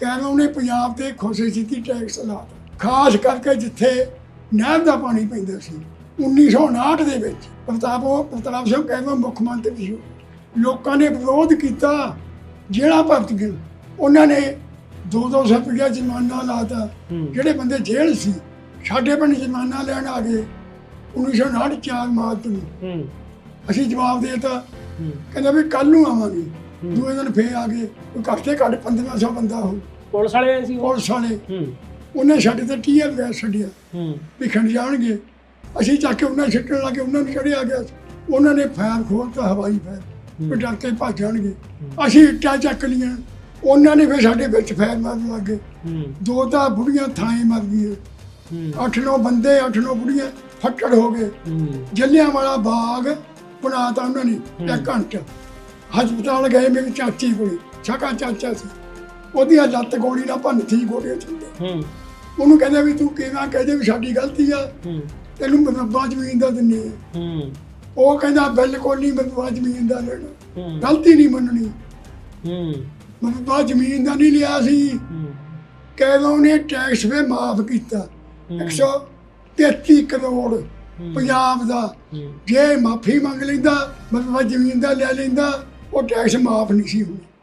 ਕਹਿੰਦਾ ਉਹਨੇ ਪੰਜਾਬ ਤੇ ਖੁਸ਼ੀ ਸੀ ਟੈਕਸ ਲਾਤਾ ਖਾਸ ਕਰਕੇ ਜਿੱਥੇ ਨਹਿਰ ਦਾ ਪਾਣੀ ਪੈਂਦਾ ਸੀ 1959 ਦੇ ਵਿੱਚ ਪ੍ਰਤਾਪ ਪ੍ਰਤਾਪ ਸਿੰਘ ਕਹਿੰਦਾ ਮੁੱਖ ਮੰਤਰੀ ਸੀ। ਲੋਕਾਂ ਨੇ ਵਿਰੋਧ ਕੀਤਾ ਜਿਹੜਾ ਭਗਤ ਗਿਲ ਉਹਨਾਂ ਨੇ 2-200 ਰੁਪਇਆ ਜੁਰਮਾਨਾ ਲਾਤਾ ਜਿਹੜੇ ਬੰਦੇ ਜੇਲ੍ਹ ਸੀ ਸਾਡੇ ਪਿੰਡ ਜੁਰਮਾਨਾ ਲੈਣ ਆ ਗਏ 1959 ਚਾਰ ਮਾਰਚ ਨੂੰ। ਅਸੀਂ ਜਵਾਬ ਦੇਤਾ ਹੂੰ। ਕਹਿੰਦਾ ਵੀ ਕੱਲ ਨੂੰ ਆਵਾਂਗੇ। ਦੂਏ ਦਿਨ ਫੇਰ ਆ ਗਏ ਉਹ ਘੱਟ ਤੇ ਘੱਟ 1500 ਬੰਦਾ ਹੋ ਪੁਲਿਸ ਵਾਲੇ ਆਏ ਸੀ ਉਹ? ਪੁਲਿਸ ਵਾਲੇ। ਹੂੰ। ਉਹਨੇ ਸਾਡੇ ਤੇ ਟੀਅਰ ਗੈਸ ਛੱਡਿਆ। ਹੂੰ। ਵੀ ਖੰਡ ਜਾਣਗੇ ਅਸੀਂ ਚੱਕ ਕੇ ਉਹਨਾਂ ਛੱਡਣ ਲੱਗੇ ਉਹਨਾਂ ਨੂੰ ਚੜਿਆ ਗਿਆ। ਉਹਨਾਂ ਨੇ ਫਾਇਰ ਖੋਲਤਾ ਹਵਾਈ ਫਾਇਰ। ਵੀ ਡਰ ਕੇ ਭੱਜ ਜਾਣਗੇ। ਅਸੀਂ ਇੱਟਾਂ ਚੱਕ ਲੀਆਂ ਉਹਨਾਂ ਨੇ ਫਿਰ ਸਾਡੇ ਵਿੱਚ ਫਾਇਰ ਮਾਰਨ ਲੱਗੇ ਹੂੰ। ਦੋ ਤਾਂ ਬੁੜੀਆਂ ਥਾਂ ਮਰ ਗਈਆਂ। ਹੂੰ। ਅੱਠ ਨੌ ਬੰਦੇ ਅੱਠ ਨੌ ਬੁੜੀਆਂ ਫੱਟੜ ਹੋ ਗਏ। ਜੱਲਿਆਂ ਵਾਲਾ ਬਾਗ ਬਣਾਤਾ ਉਹਨਾਂ ਨੇ ਇੱਕ ਘੰਟਾ। ਹਸਪਤਾਲ ਗਏ ਮੇਰੀ ਚਾਚੀ ਕੋਲ। ਛਕਾ ਚਾਚਾ ਸੀ। ਉਹਦੀਆਂ ਲੱਤ ਗੋਲੀ ਨਾਲ ਭੰਨਤੀ ਗੋਲੀਆਂ ਚੱਲੇ ਹੂੰ। ਉਹਨੂੰ ਕਹਿੰਦੇ ਵੀ ਤੂੰ ਕਿਵੇਂ ਕਹਦੇ ਵੀ ਸਾਡੀ ਗਲਤੀ ਆ। ਹੂੰ। ਤੈਨੂੰ ਮਰਬਾ ਜ਼ਮੀਨ ਦਾ ਦਿੰਨੇ ਹੂੰ। ਉਹ ਕਹਿੰਦਾ ਬਿਲਕੁਲ ਨਹੀਂ ਮਰਬਾ ਜ਼ਮੀਨ ਦਾ ਲੈਣਾ ਗਲਤੀ ਨਹੀਂ ਮੰਨਣੀ। ਹੂੰ। ਮਰਬਾ ਜ਼ਮੀਨ ਦਾ ਨਹੀਂ ਲਿਆ ਸੀ। ਹੂੰ। ਕਹਿੰਦਾ ਉਹਨੇ ਟੈਕਸ ਵੀ ਮਾਫ ਕੀਤਾ। 133 ਕਰੋੜ ਪੰਜਾਬ ਦਾ। ਜੇ ਮਾਫੀ ਮੰਗ ਲੈਂਦਾ ਮਤਲਬ ਜ਼ਮੀਨ ਦਾ ਲੈ ਲੈਂਦਾ ਉਹ ਟੈਕਸ ਮਾਫ ਨਹੀਂ ਸੀ ਹੋਣਾ